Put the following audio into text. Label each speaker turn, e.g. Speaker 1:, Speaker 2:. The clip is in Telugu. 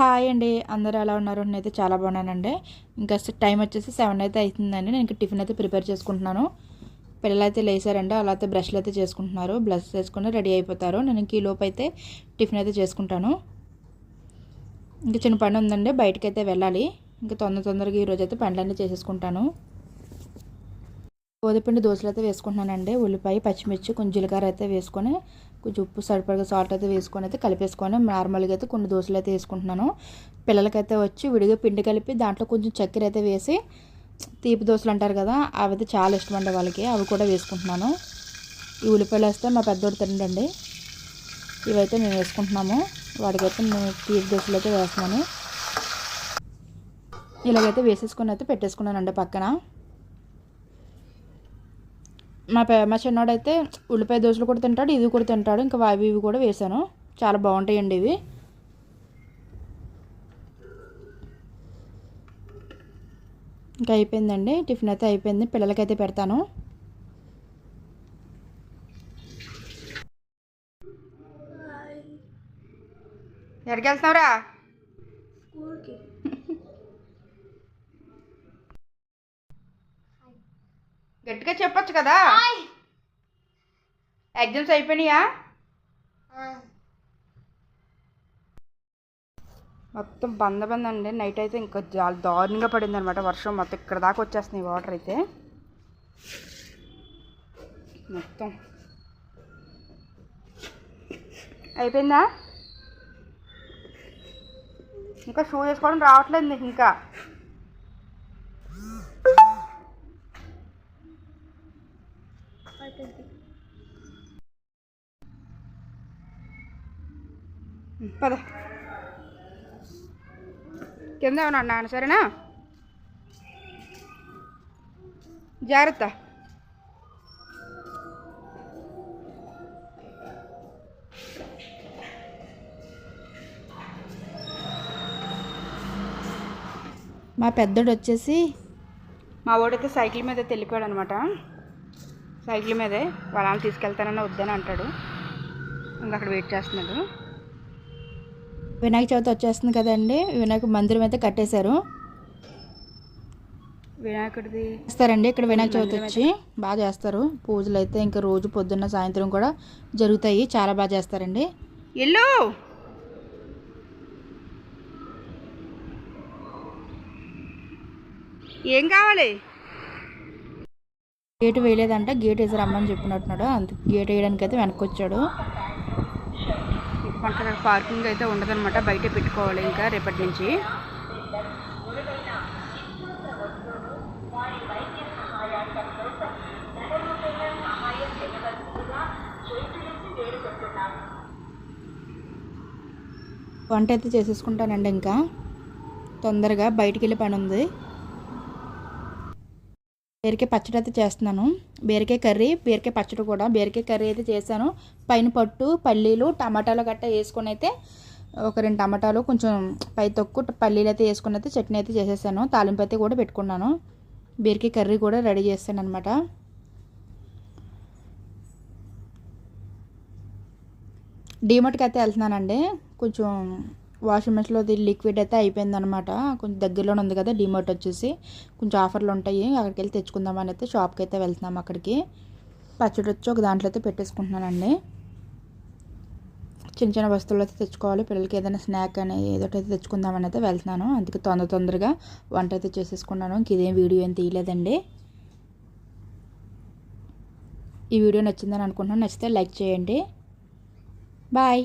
Speaker 1: హాయ్ అండి. అందరూ ఎలా ఉన్నారు? నేనైతే చాలా బాగున్నానండి. ఇంకా టైం వచ్చేసి సెవెన్ అయితే అవుతుందండి నేను ఇంకా టిఫిన్ అయితే ప్రిపేర్ చేసుకుంటున్నాను. పిల్లలు అయితే లేసారండి. అలా అయితే బ్రష్లు అయితే చేసుకుంటున్నారు. బ్రష్ చేసుకుని రెడీ అయిపోతారు. నేను ఇంక ఈ లోపు అయితే టిఫిన్ అయితే చేసుకుంటాను. ఇంకా చిన్న పని ఉందండి. బయటకైతే అయితే వెళ్ళాలి. ఇంకా తొందర తొందరగా ఈరోజు అయితే పనులన్నీ చేసేసుకుంటాను. గోధుపిండి దోశలు అయితే వేసుకుంటున్నానండి. ఉల్లిపాయ పచ్చిమిర్చి కొంచెం జీలకర్ర అయితే వేసుకొని కొంచెం ఉప్పు సరిపడగా సాల్ట్ అయితే వేసుకొని అయితే కలిపేసుకొని నార్మల్గా అయితే కొన్ని దోశలు అయితే వేసుకుంటున్నాను. పిల్లలకైతే వచ్చి విడిగా పిండి కలిపి దాంట్లో కొంచెం చక్కెర అయితే వేసి తీపి దోశలు అంటారు కదా అవి అయితే చాలా ఇష్టం అండి వాళ్ళకి. అవి కూడా వేసుకుంటున్నాను. ఈ ఉల్లిపాయలు వేస్తే మా పెద్దోడు తినండి ఇవైతే మేము వేసుకుంటున్నాము. వాడికైతే మేము తీపి దోశలు అయితే వేస్తున్నాను. ఇలాగైతే వేసేసుకొని అయితే పెట్టేసుకున్నానండి పక్కన. మా మా చిన్నోడైతే ఉల్లిపాయ దోశలు కూడా తింటాడు ఇది కూడా తింటాడు ఇంకా అవి ఇవి కూడా వేసాను. చాలా బాగుంటాయండి ఇవి. ఇంకా అయిపోయిందండి టిఫిన్ అయితే అయిపోయింది పిల్లలకైతే పెడతాను. ఎక్కడికి వెళ్తున్నావురా? గట్టిగా చెప్పొచ్చు కదా? ఎగ్జామ్స్ అయిపోయినాయా? మొత్తం బంద బంద అండి. నైట్ అయితే ఇంకా చాలా దారుణంగా పడింది అనమాట వర్షం మొత్తం ఇక్కడ దాకా వచ్చేస్తున్నాయి వాటర్ అయితే. మొత్తం. అయిపోయిందా? ఇంకా షూ వేసుకోవడం రావట్లేదు నీకు పద. కింద ఏమన్నా నాన్న సరేనా? జాగ్రత్త. మా పెద్దోడు వచ్చేసి మా వాడైతే సైకిల్ మీద వెళ్ళిపోయాడు అనమాట సైకిల్ మీదే వాళ్ళని తీసుకెళ్తానని వద్దని అంటాడు. ఇంకా అక్కడ వెయిట్ చేస్తున్నాడు. వినాయక చవితి వచ్చేస్తుంది కదండి. వినాయక మందిరం అయితే కట్టేశారు. వినాయకుడిది చేస్తారండి. ఇక్కడ వినాయక చవితి వచ్చి బాగా చేస్తారు. పూజలు అయితే ఇంకా రోజు పొద్దున్న సాయంత్రం కూడా జరుగుతాయి. చాలా బాగా చేస్తారండి. ఎల్లు! ఏం కావాలి? గేట్ వేయలేదంట గేట్ వేసి రమ్మని చెప్పినట్టున్నాడు. అంత గేట్ వేయడానికి అయితే వెనక్కి వచ్చాడు పార్కింగ్ అయితే ఉండదన్నమాట బయట పెట్టుకోవాలి ఇంకా రేపటి నుంచి. వంట అయితే చేసేసుకుంటానండి ఇంకా. తొందరగా బయటికి వెళ్ళే పని ఉంది. బీరకాయ పచ్చడి అయితే చేస్తున్నాను. బీరకాయ కర్రీ బీరకాయ పచ్చడి కూడా. బీరకాయ కర్రీ అయితే చేశాను. పైన పట్టు పల్లీలు టమాటాలు గట్టా వేసుకొని అయితే ఒక రెండు టమాటాలు కొంచెం పై తొక్కు పల్లీలు అయితే వేసుకుని అయితే చట్నీ అయితే చేసేసాను. తాలింపు అయితే కూడా పెట్టుకున్నాను. బీరకాయ కర్రీ కూడా రెడీ చేస్తాను అనమాట డీమార్ట్కి అయితే వెళ్తున్నానండి. కొంచెం వాషింగ్ మెషిన్లో లిక్విడ్ అయితే అయిపోయిందనమాట కొంచెం దగ్గరలోనే ఉంది కదా డిమార్ట్ వచ్చేసి. కొంచెం ఆఫర్లు ఉంటాయి అక్కడికి వెళ్ళి తెచ్చుకుందామని అయితే షాప్కి అయితే వెళ్తున్నాం అక్కడికి. పచ్చడి వచ్చి ఒక దాంట్లో అయితే పెట్టేసుకుంటున్నానండి. చిన్న చిన్న వస్తువులు అయితే తెచ్చుకోవాలి. పిల్లలకి ఏదైనా స్నాక్ అని ఏదో అయితే తెచ్చుకుందామని అయితే వెళ్తున్నాను. అందుకే తొందర తొందరగా వంట అయితే చేసేసుకున్నాను. ఇంక ఇదేం వీడియో ఏం తీయలేదండి. ఈ వీడియో నచ్చిందని అనుకుంటున్నాను. నచ్చితే లైక్ చేయండి. బాయ్.